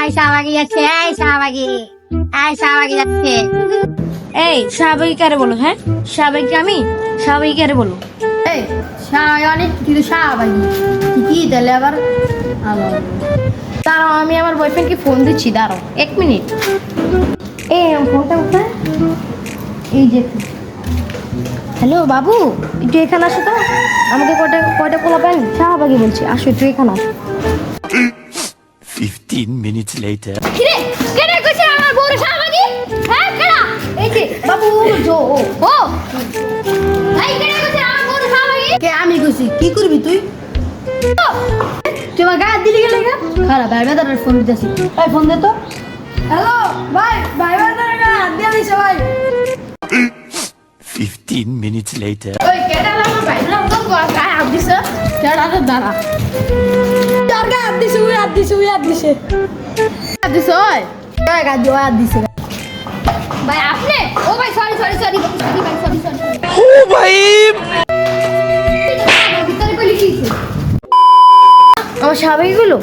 I শাহবাগি যাচ্ছে এই শাহবাগি। এই শাহবাগি যাচ্ছে। এই শাহবাগি কারে বলো হ্যাঁ? শাহবাগি আমি? শাহবাগি কারে বলো? এই শাহবাগি অনেক তুই তো শাহবাগি। কি তাহলে আবার? দাঁড়াও আমি আমার বয়ফ্রেন্ডকে ফোন দিচ্ছি দাঁড়াও এক মিনিট এই ফোনটা কোথায়? এই যে। হ্যালো বাবু একটু এখানে আসো তো। আমাকে কয়টা কয়টা পোলা পান শাহবাগি বলছি আসো একটু এখানে আসো। 15 minutes later. কিরে কেডা কইছে আমার বউরে শাহবাগি হ্যাঁ কেডা? এই যে বাবু জো ও এই কেডা কইছে আমার বউরে শাহবাগি কে আমি কইছি? কি করবি তুই? দিলি গেলে গা? খারাপ ভাই বেদারের ফোন দিতেছি। ভাই ফোন দে তো। হ্যালো ভাই ভাই বেদারের গায়ে দিয়ে ভাই 15 minutes later. ওই কেডা আমার ভাই তো গায়ে হাত দিছে দাঁড়া তোর গায়ে হাত দিছে ওই হাত দিছে ওই হাত দিছে হাত দিছে ওই গায়ে হাত দিয়ে ওই হাত দিছে ভাই আপনি ও ভাই সরি সরি সরি সরি ভাই সরি সরি ও ভাই আমার স্বাভাবিকগুলো